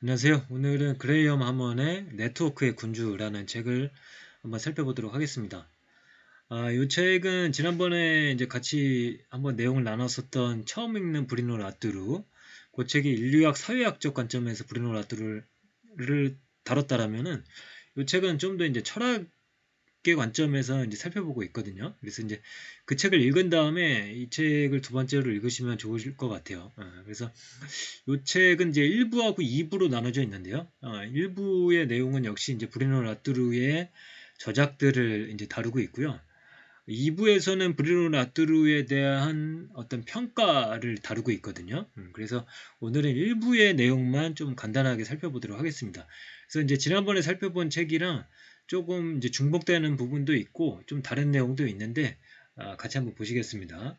안녕하세요. 오늘은 그레이엄 하먼의 네트워크의 군주라는 책을 한번 살펴보도록 하겠습니다. 아, 이 책은 지난번에 이제 같이 한번 내용을 나눴었던 처음 읽는 브리노 라뚜루 그 책이 인류학 사회학적 관점에서 브리노 라뚜루를 다뤘다라면은 이 책은 좀 더 이제 철학 의 관점에서 이제 살펴보고 있거든요. 그래서 이제 그 책을 읽은 다음에 이 책을 두 번째로 읽으시면 좋으실 것 같아요. 어, 그래서 이 책은 이제 1부하고 2부로 나눠져 있는데요. 어, 1부의 내용은 역시 이제 브리노 라뚜르의 저작들을 이제 다루고 있고요. 2부에서는 브리노 라뚜르에 대한 어떤 평가를 다루고 있거든요. 음, 그래서 오늘은 1부의 내용만 좀 간단하게 살펴보도록 하겠습니다. 그래서 이제 지난번에 살펴본 책이랑 조금 이제 중복되는 부분도 있고 좀 다른 내용도 있는데 아, 같이 한번 보시겠습니다.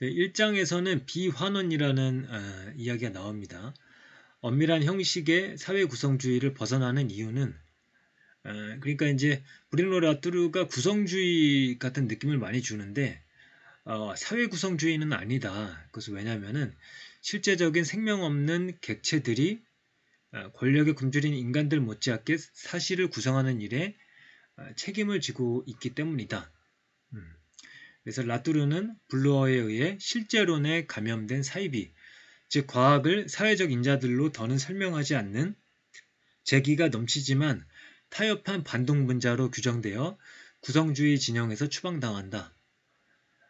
1장에서는 비환원이라는 아, 이야기가 나옵니다. 엄밀한 형식의 사회 구성주의를 벗어나는 이유는 아, 그러니까 이제 브리노 라뚜르가 구성주의 같은 느낌을 많이 주는데 어, 사회 구성주의는 아니다. 그것은 왜냐하면 실제적인 생명 없는 객체들이 어, 권력에 굶주린 인간들 못지않게 사실을 구성하는 일에 어, 책임을 지고 있기 때문이다. 음. 그래서 라뚜르는 블루어에 의해 실제론에 감염된 사이비, 즉 과학을 사회적 인자들로 더는 설명하지 않는 재기가 넘치지만 타협한 반동분자로 규정되어 구성주의 진영에서 추방당한다.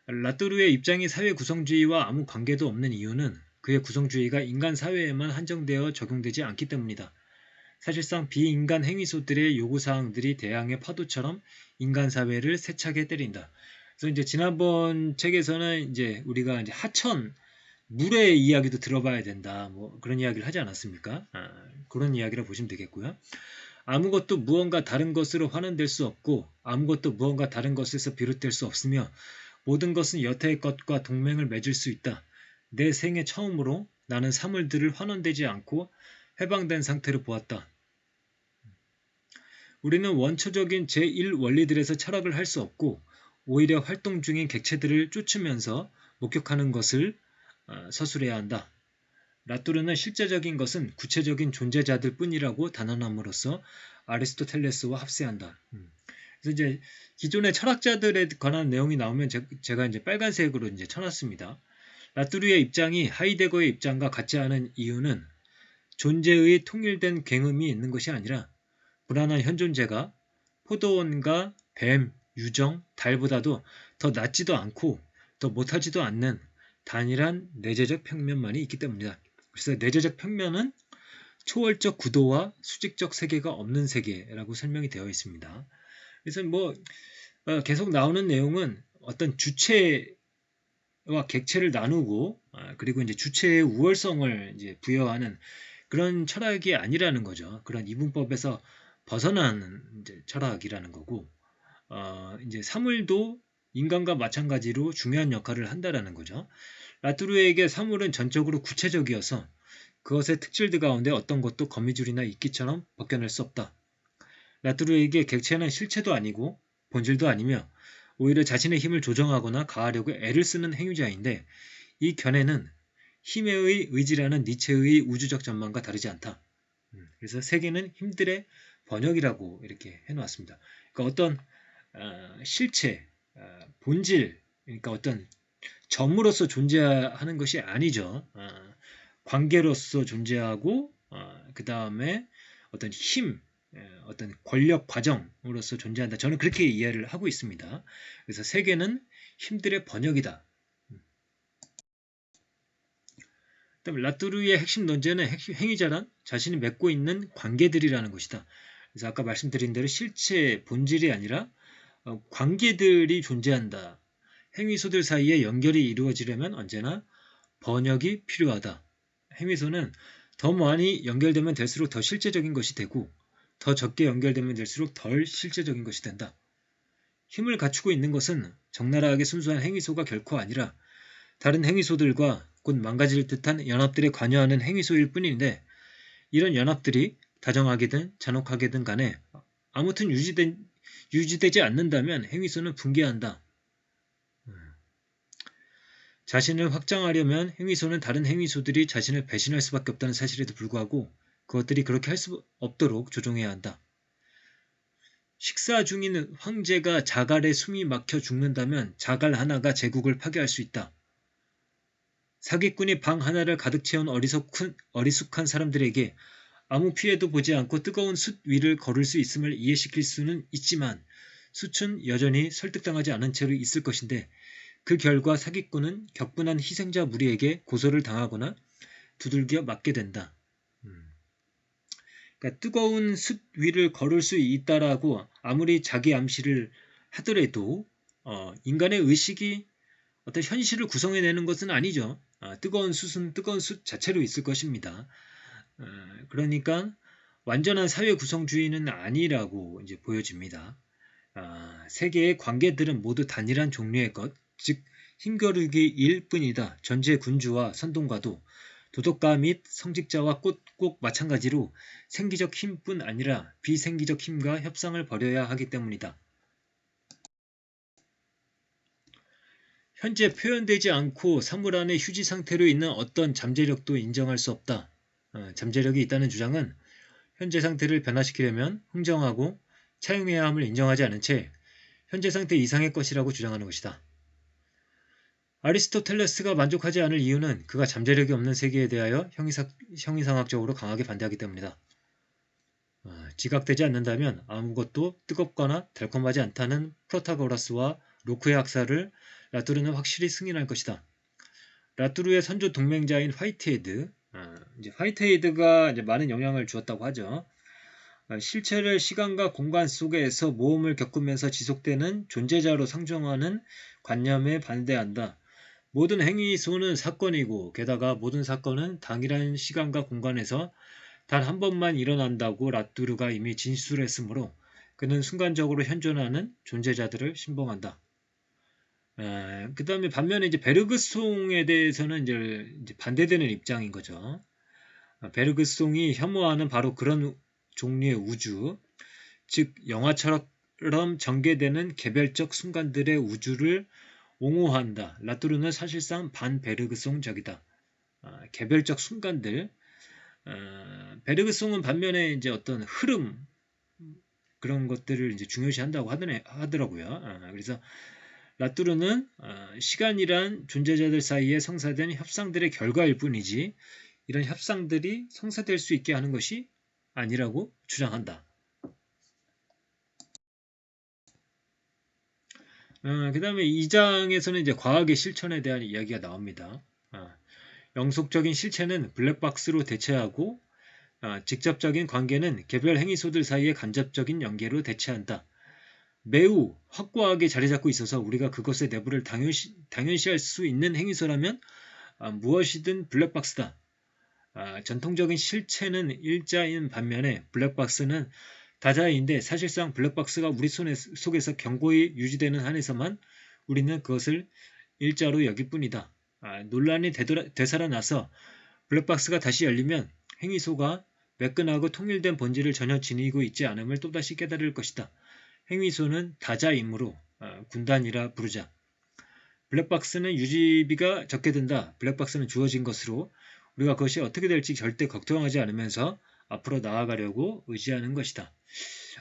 라뚜르의 입장이 사회 구성주의와 아무 관계도 없는 이유는 그의 구성주의가 인간 사회에만 한정되어 적용되지 않기 때문이다. 사실상 비인간 행위소들의 요구사항들이 대항의 파도처럼 인간 사회를 세차게 때린다. 그래서 이제 지난번 책에서는 이제 우리가 이제 하천 물의 이야기도 들어봐야 된다. 뭐 그런 이야기를 하지 않았습니까? 아, 그런 이야기라 보시면 되겠고요. 아무것도 무언가 다른 것으로 환원될 수 없고 아무것도 무언가 다른 것에서 비롯될 수 없으며 모든 것은 여태의 것과 동맹을 맺을 수 있다. 내 생애 처음으로 나는 사물들을 환원되지 않고 해방된 상태로 보았다. 우리는 원초적인 제1원리들에서 철학을 할 수 없고 오히려 활동 중인 객체들을 쫓으면서 목격하는 것을 어, 서술해야 한다. 라뚜르는 실제적인 것은 구체적인 존재자들 뿐이라고 단언함으로써 아리스토텔레스와 합세한다. 음. 그래서 이제 기존의 철학자들에 관한 내용이 나오면 제 가 이제 빨간색으로 이제 쳐놨습니다. 라뚜르의 입장이 하이데거의 입장과 같지 않은 이유는 존재의 통일된 굉음이 있는 것이 아니라 불안한 현존재가 포도원과 뱀, 유정, 달보다도 더 낫지도 않고 더 못하지도 않는 단일한 내재적 평면만이 있기 때문이다. 그래서 내재적 평면은 초월적 구도와 수직적 세계가 없는 세계라고 설명이 되어 있습니다. 그래서 뭐 어, 계속 나오는 내용은 어떤 주체 와 객체를 나누고 아, 그리고 이제 주체의 우월성을 이제 부여하는 그런 철학이 아니라는 거죠. 그런 이분법에서 벗어나는 이제 철학이라는 거고 어, 이제 사물도 인간과 마찬가지로 중요한 역할을 한다라는 거죠. 라투르에게 사물은 전적으로 구체적이어서 그것의 특질들 가운데 어떤 것도 거미줄이나 이끼처럼 벗겨낼 수 없다. 라투르에게 객체는 실체도 아니고 본질도 아니며 오히려 자신의 힘을 조정하거나 가하려고 애를 쓰는 행위자인데 이 견해는 힘의 의지라는 니체의 우주적 전망과 다르지 않다. 음, 그래서 세계는 힘들의 번역이라고 이렇게 해놓았습니다. 그러니까 어떤 어, 실체, 어, 본질, 그러니까 어떤 점으로서 존재하는 것이 아니죠. 어, 관계로서 존재하고 그 다음에 어떤 힘, 예, 어떤 권력 과정으로서 존재한다. 저는 그렇게 이해를 하고 있습니다. 그래서 세계는 힘들의 번역이다. 그다음 라뚜르의 핵심 논제는 행위자란 자신이 맺고 있는 관계들이라는 것이다. 그래서 아까 말씀드린 대로 실체 본질이 아니라 어, 관계들이 존재한다. 행위소들 사이에 연결이 이루어지려면 언제나 번역이 필요하다. 행위소는 더 많이 연결되면 될수록 더 실제적인 것이 되고 더 적게 연결되면 될수록 덜 실제적인 것이 된다. 힘을 갖추고 있는 것은 적나라하게 순수한 행위소가 결코 아니라 다른 행위소들과 곧 망가질 듯한 연합들에 관여하는 행위소일 뿐인데 이런 연합들이 다정하게든 잔혹하게든 간에 아무튼 유지된, 유지되지 않는다면 행위소는 붕괴한다. 자신을 확장하려면 행위소는 다른 행위소들이 자신을 배신할 수밖에 없다는 사실에도 불구하고 그것들이 그렇게 할 수 없도록 조종해야 한다. 식사 중인 황제가 자갈에 숨이 막혀 죽는다면 자갈 하나가 제국을 파괴할 수 있다. 사기꾼이 방 하나를 가득 채운 어리석은, 어리숙한 사람들에게 아무 피해도 보지 않고 뜨거운 숯 위를 걸을 수 있음을 이해시킬 수는 있지만 숯은 여전히 설득당하지 않은 채로 있을 것인데 그 결과 사기꾼은 격분한 희생자 무리에게 고소를 당하거나 두들겨 맞게 된다. 음. 그러니까 뜨거운 숯 위를 걸을 수 있다라고 아무리 자기 암시를 하더라도 어, 인간의 의식이 어떤 현실을 구성해내는 것은 아니죠. 아, 뜨거운 숯은 뜨거운 숯 자체로 있을 것입니다. 어, 그러니까 완전한 사회 구성주의는 아니라고 이제 보여집니다. 아, 세계의 관계들은 모두 단일한 종류의 것, 즉 힘겨루기일 뿐이다. 전제 군주와 선동과도 도덕가 및 성직자와 꼭, 꼭 마찬가지로 생기적 힘뿐 아니라 비생기적 힘과 협상을 벌여야 하기 때문이다. 현재 표현되지 않고 사물 안에 휴지 상태로 있는 어떤 잠재력도 인정할 수 없다. 어, 잠재력이 있다는 주장은 현재 상태를 변화시키려면 흥정하고 차용해야 함을 인정하지 않은 채 현재 상태 이상의 것이라고 주장하는 것이다. 아리스토텔레스가 만족하지 않을 이유는 그가 잠재력이 없는 세계에 대하여 형이상학적으로 강하게 반대하기 때문이다. 어, 지각되지 않는다면 아무것도 뜨겁거나 달콤하지 않다는 프로타고라스와 로크의 학사를 라투르는 확실히 승인할 것이다. 라투르의 선조 동맹자인 화이트헤드, 어, 이제 화이트헤드가 이제 많은 영향을 주었다고 하죠. 어, 실체를 시간과 공간 속에서 모험을 겪으면서 지속되는 존재자로 상정하는 관념에 반대한다. 모든 행위소는 사건이고 게다가 모든 사건은 당일한 시간과 공간에서 단 한 번만 일어난다고 라뚜르가 이미 진술했으므로 그는 순간적으로 현존하는 존재자들을 신봉한다. 그 다음에 반면에 이제 베르그송에 대해서는 이제 반대되는 입장인 거죠. 아, 베르그송이 혐오하는 바로 그런 종류의 우주, 즉 영화처럼 전개되는 개별적 순간들의 우주를 옹호한다. 라투르는 사실상 반베르그송적이다. 아, 개별적 순간들. 아, 베르그송은 반면에 이제 어떤 흐름 그런 것들을 이제 중요시한다고 하더라고요. 아, 그래서 라투르는 아, 시간이란 존재자들 사이에 성사된 협상들의 결과일 뿐이지 이런 협상들이 성사될 수 있게 하는 것이 아니라고 주장한다. 어, 그 다음에 2장에서는 이제 과학의 실천에 대한 이야기가 나옵니다. 어, 영속적인 실체는 블랙박스로 대체하고 어, 직접적인 관계는 개별 행위소들 사이의 간접적인 연계로 대체한다. 매우 확고하게 자리 잡고 있어서 우리가 그것의 내부를 당연시, 당연시할 수 있는 행위소라면 아, 무엇이든 블랙박스다. 아, 전통적인 실체는 일자인 반면에 블랙박스는 다자인데 사실상 블랙박스가 우리 손에, 속에서 경고히 유지되는 한에서만 우리는 그것을 일자로 여길 뿐이다. 아, 논란이 되돌아, 되살아나서 블랙박스가 다시 열리면 행위소가 매끈하고 통일된 본질을 전혀 지니고 있지 않음을 또다시 깨달을 것이다. 행위소는 다자이므로 아, 군단이라 부르자. 블랙박스는 유지비가 적게 든다. 블랙박스는 주어진 것으로 우리가 그것이 어떻게 될지 절대 걱정하지 않으면서 앞으로 나아가려고 의지하는 것이다.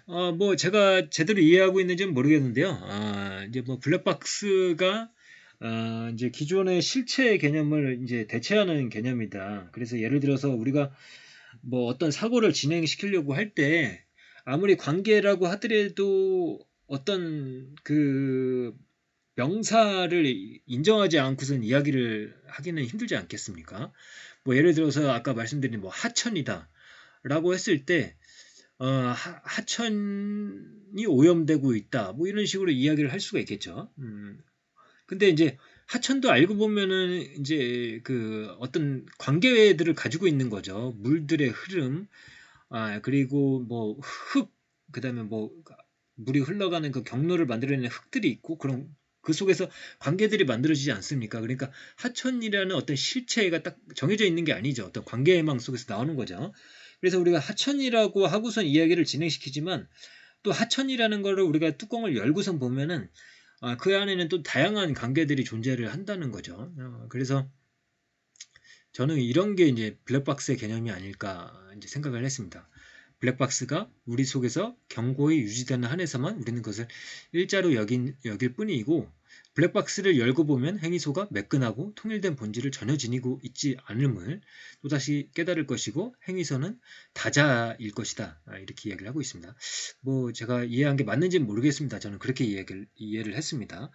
어, 뭐 제가 제대로 이해하고 있는지는 모르겠는데요. 아, 이제 뭐 블랙박스가 아, 이제 기존의 실체 개념을 이제 대체하는 개념이다. 그래서 예를 들어서 우리가 뭐 어떤 사고를 진행시키려고 할 때 아무리 관계라고 하더라도 어떤 그 명사를 인정하지 않고선 이야기를 하기는 힘들지 않겠습니까? 뭐 예를 들어서 아까 말씀드린 뭐 하천이다. 라고 했을 때 어, 하, 천이 오염되고 있다. 뭐 이런 식으로 이야기를 할 수가 있겠죠. 음. 근데 이제 하천도 알고 보면은 이제 그 어떤 관계들을 가지고 있는 거죠. 물들의 흐름, 아, 그리고 뭐 흙, 그 다음에 뭐 물이 흘러가는 그 경로를 만들어내는 흙들이 있고 그런 그 속에서 관계들이 만들어지지 않습니까? 그러니까 하천이라는 어떤 실체가 딱 정해져 있는 게 아니죠. 어떤 관계망 속에서 나오는 거죠. 그래서 우리가 하천이라고 하고선 이야기를 진행시키지만 또 하천이라는 거를 우리가 뚜껑을 열고선 보면은 아, 그 안에는 또 다양한 관계들이 존재를 한다는 거죠. 어, 그래서 저는 이런 게 이제 블랙박스의 개념이 아닐까 이제 생각을 했습니다. 블랙박스가 우리 속에서 경고에 유지되는 한에서만 우리는 그것을 일자로 여긴, 여길 뿐이고 블랙박스를 열고 보면 행위소가 매끈하고 통일된 본질을 전혀 지니고 있지 않음을 또다시 깨달을 것이고 행위소는 다자일 것이다. 아, 이렇게 이야기를 하고 있습니다. 뭐 제가 이해한 게 맞는지는 모르겠습니다. 저는 그렇게 이해를, 이해를 했습니다.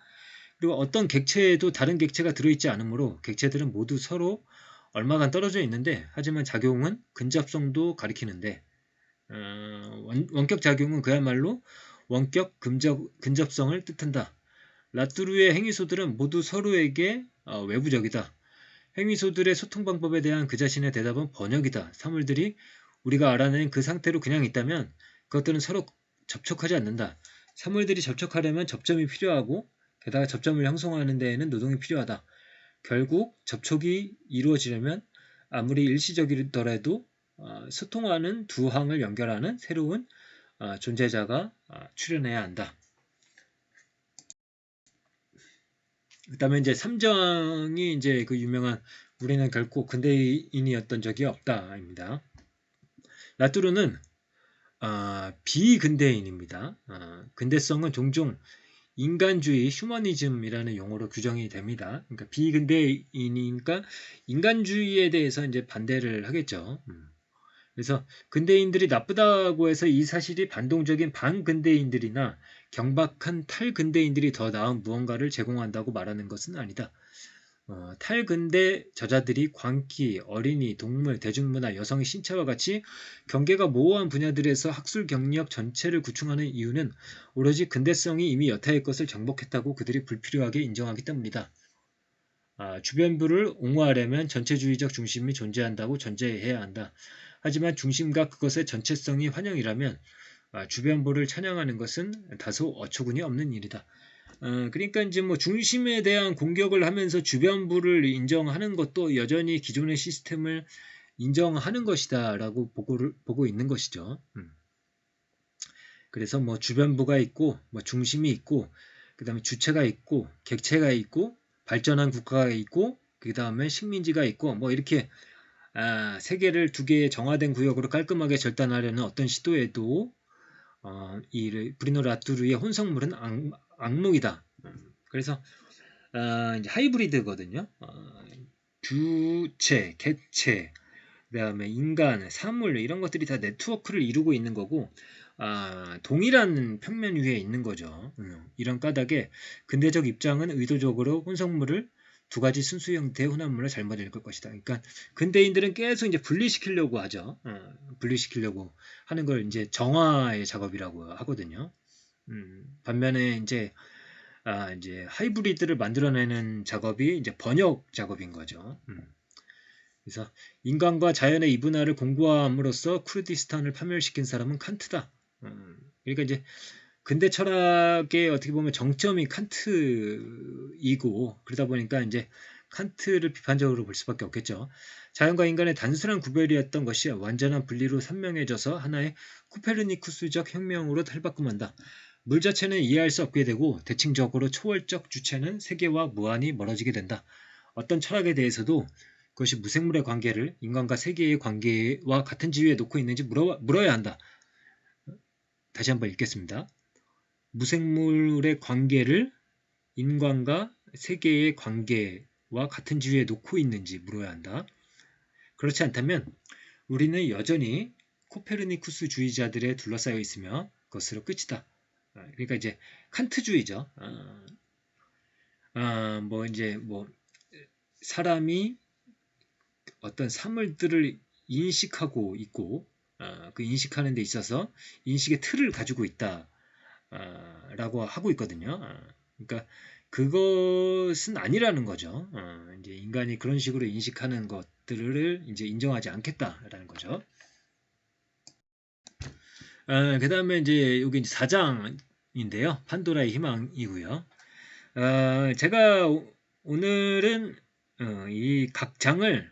그리고 어떤 객체에도 다른 객체가 들어있지 않으므로 객체들은 모두 서로 얼마간 떨어져 있는데 하지만 작용은 근접성도 가리키는데 어, 원, 격 작용은 그야말로 원격 근접, 근접성을 뜻한다. 라뚜르의 행위소들은 모두 서로에게 어, 외부적이다. 행위소들의 소통 방법에 대한 그 자신의 대답은 번역이다. 사물들이 우리가 알아낸 그 상태로 그냥 있다면 그것들은 서로 접촉하지 않는다. 사물들이 접촉하려면 접점이 필요하고 게다가 접점을 형성하는 데에는 노동이 필요하다. 결국 접촉이 이루어지려면 아무리 일시적이더라도 어, 소통하는 두 항을 연결하는 새로운 어, 존재자가 출현해야 한다. 그다음에 이제 3장이 이제 그 유명한 우리는 결코 근대인이었던 적이 없다입니다. 라뚜르는 어, 비근대인입니다. 어, 근대성은 종종 인간주의, 휴머니즘이라는 용어로 규정이 됩니다. 그러니까 비근대인이니까 인간주의에 대해서 이제 반대를 하겠죠. 음. 그래서 근대인들이 나쁘다고 해서 이 사실이 반동적인 반근대인들이나 경박한 탈근대인들이 더 나은 무언가를 제공한다고 말하는 것은 아니다. 어, 탈근대 저자들이 광기, 어린이, 동물, 대중문화, 여성의 신체와 같이 경계가 모호한 분야들에서 학술 경력 전체를 구축하는 이유는 오로지 근대성이 이미 여타의 것을 정복했다고 그들이 불필요하게 인정하기 때문이다. 아, 주변부를 옹호하려면 전체주의적 중심이 존재한다고 전제해야 한다. 하지만 중심과 그것의 전체성이 환영이라면 아, 주변부를 찬양하는 것은 다소 어처구니 없는 일이다. 어, 그러니까 이제 뭐 중심에 대한 공격을 하면서 주변부를 인정하는 것도 여전히 기존의 시스템을 인정하는 것이다라고 보고를 보고 있는 것이죠. 음. 그래서 뭐 주변부가 있고 뭐 중심이 있고 그 다음에 주체가 있고 객체가 있고 발전한 국가가 있고 그 다음에 식민지가 있고 뭐 이렇게 아, 세계를 두 개의 정화된 구역으로 깔끔하게 절단하려는 어떤 시도에도 어, 이 브리노 라뚜르의 혼성물은 악, 악몽이다. 그래서 어, 이제 하이브리드거든요. 어, 주체, 객체, 그다음에 인간, 사물 이런 것들이 다 네트워크를 이루고 있는 거고 아, 동일한 평면 위에 있는 거죠. 음, 이런 까닭에 근대적 입장은 의도적으로 혼성물을 두 가지 순수 형태의 혼합물을 잘못 읽을 것이다. 그러니까 근대인들은 계속 이제 분리시키려고 하죠. 어, 분리시키려고 하는 걸 이제 정화의 작업이라고 하거든요. 음, 반면에 이제 아, 이제 하이브리드를 만들어내는 작업이 이제 번역 작업인 거죠. 음. 그래서 인간과 자연의 이분화를 공고함으로써 쿠르디스탄을 파멸시킨 사람은 칸트다. 음, 그러니까 이제 근대 철학의 어떻게 보면 정점이 칸트이고 그러다 보니까 이제 칸트를 비판적으로 볼 수밖에 없겠죠. 자연과 인간의 단순한 구별이었던 것이 완전한 분리로 선명해져서 하나의 코페르니쿠스적 혁명으로 탈바꿈한다. 물 자체는 이해할 수 없게 되고 대칭적으로 초월적 주체는 세계와 무한히 멀어지게 된다. 어떤 철학에 대해서도 그것이 무생물의 관계를 인간과 세계의 관계와 같은 지위에 놓고 있는지 물어, 물어야 한다. 다시 한번 읽겠습니다. 무생물의 관계를 인간과 세계의 관계와 같은 지위에 놓고 있는지 물어야 한다. 그렇지 않다면 우리는 여전히 코페르니쿠스 주의자들에 둘러싸여 있으며 그것으로 끝이다. 아, 그러니까 이제 칸트주의죠. 아, 아, 뭐 이제 뭐 사람이 어떤 사물들을 인식하고 있고 아, 그 인식하는 데 있어서 인식의 틀을 가지고 있다. 아, 라고 하고 있거든요. 아, 그러니까 그것은 아니라는 거죠. 어, 이제 인간이 그런 식으로 인식하는 것 들을 이제 인정하지 않겠다라는 거죠. 아, 그 다음에 이제 여기 4장인데요. 판도라의 희망이고요. 아, 제가 오늘은 어, 이각 장을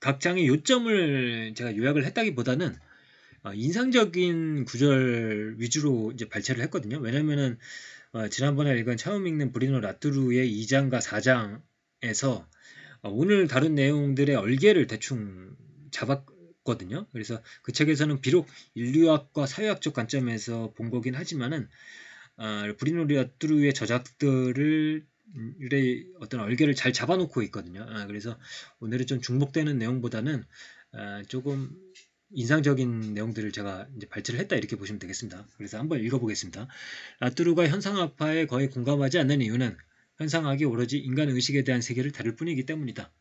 각 장의 요점을 제가 요약을 했다기보다는 어, 인상적인 구절 위주로 이제 발췌를 했거든요. 왜냐면은 어, 지난번에 읽은 처음 읽는 브리노 라뚜루의 2장과 4장에서 어, 오늘 다룬 내용들의 얼개를 대충 잡았거든요. 그래서 그 책에서는 비록 인류학과 사회학적 관점에서 본 거긴 하지만은 어, 브리노 라뚜루의 저작들을 어떤 얼개를 잘 잡아놓고 있거든요. 아, 그래서 오늘은 좀 중복되는 내용보다는 아, 조금 인상적인 내용들을 제가 이제 발췌를 했다 이렇게 보시면 되겠습니다. 그래서 한번 읽어보겠습니다. 라뚜루가 현상학파에 거의 공감하지 않는 이유는 현상학이 오로지 인간 의식에 대한 세계를 다룰 뿐이기 때문이다.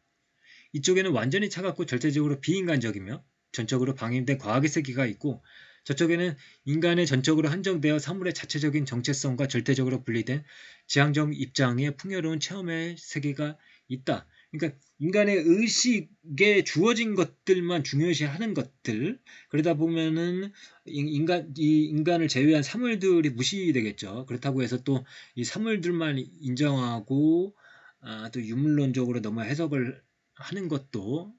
이쪽에는 완전히 차갑고 절대적으로 비인간적이며 전적으로 방임된 과학의 세계가 있고 저쪽에는 인간의 전적으로 한정되어 사물의 자체적인 정체성과 절대적으로 분리된 지향적 입장의 풍요로운 체험의 세계가 있다. 그러니까 인간의 의식에 주어진 것들만 중요시하는 것들 그러다 보면은 인간 이 인간을 제외한 사물들이 무시되겠죠. 그렇다고 해서 또 이 사물들만 인정하고 아, 또 유물론적으로 너무 해석을 하는 것도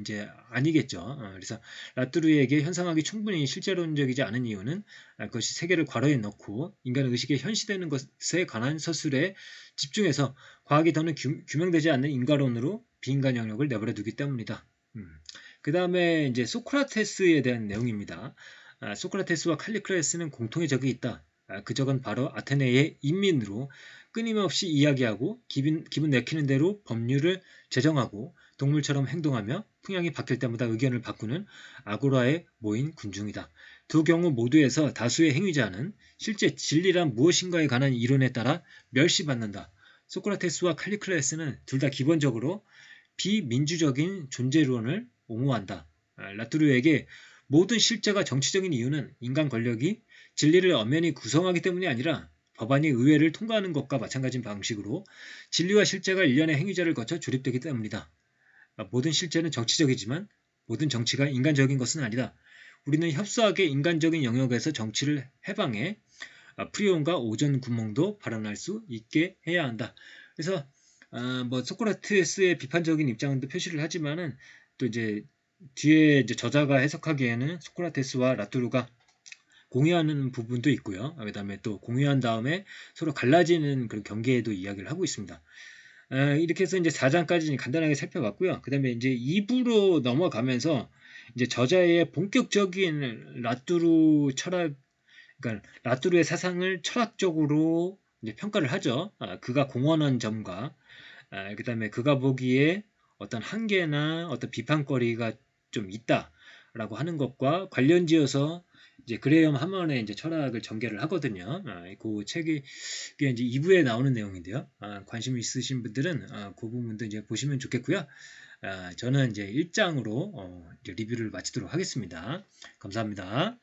이제 아니겠죠. 어, 그래서 라뚜르에게 현상학이 충분히 실제론적이지 않은 이유는 아, 그것이 세계를 괄호에 넣고 인간의 의식에 현시되는 것에 관한 서술에 집중해서 과학이 더는 규명되지 않는 인과론으로 비인간 영역을 내버려 두기 때문이다. 음. 그 다음에 이제 소크라테스에 대한 내용입니다. 아, 소크라테스와 칼리크레스는 공통의 적이 있다. 아, 그 적은 바로 아테네의 인민으로 끊임없이 이야기하고 기분, 기분 내키는 대로 법률을 제정하고 동물처럼 행동하며 풍향이 바뀔 때마다 의견을 바꾸는 아고라에 모인 군중이다. 두 경우 모두에서 다수의 행위자는 실제 진리란 무엇인가에 관한 이론에 따라 멸시받는다. 소크라테스와 칼리클레스는 둘 다 기본적으로 비민주적인 존재론을 옹호한다. 아, 라투르에게 모든 실제가 정치적인 이유는 인간 권력이 진리를 엄연히 구성하기 때문이 아니라 법안이 의회를 통과하는 것과 마찬가지인 방식으로 진리와 실제가 일련의 행위자를 거쳐 조립되기 때문이다. 모든 실제는 정치적이지만 모든 정치가 인간적인 것은 아니다. 우리는 협소하게 인간적인 영역에서 정치를 해방해 프리온과 오전 구멍도 발언할 수 있게 해야 한다. 그래서 어, 뭐 소크라테스의 비판적인 입장은 또 표시를 하지만은 또 이제 뒤에 이제 저자가 해석하기에는 소크라테스와 라투르가 공유하는 부분도 있고요. 그 다음에 또 공유한 다음에 서로 갈라지는 그런 경계에도 이야기를 하고 있습니다. 이렇게 해서 이제 4장까지 간단하게 살펴봤고요. 그 다음에 이제 2부로 넘어가면서 이제 저자의 본격적인 라뚜루 철학, 그러니까 라뚜르의 사상을 철학적으로 평가를 하죠. 아, 그가 공헌한 점과 아, 그 다음에 그가 보기에 어떤 한계나 어떤 비판거리가 좀 있다라고 하는 것과 관련지어서 이제 그레이엄 하먼의 이제 철학을 전개를 하거든요. 아, 그 책이 이제 2부에 나오는 내용인데요. 아, 관심 있으신 분들은 아, 그 부분도 이제 보시면 좋겠고요. 아, 저는 이제 1장으로 어, 리뷰를 마치도록 하겠습니다. 감사합니다.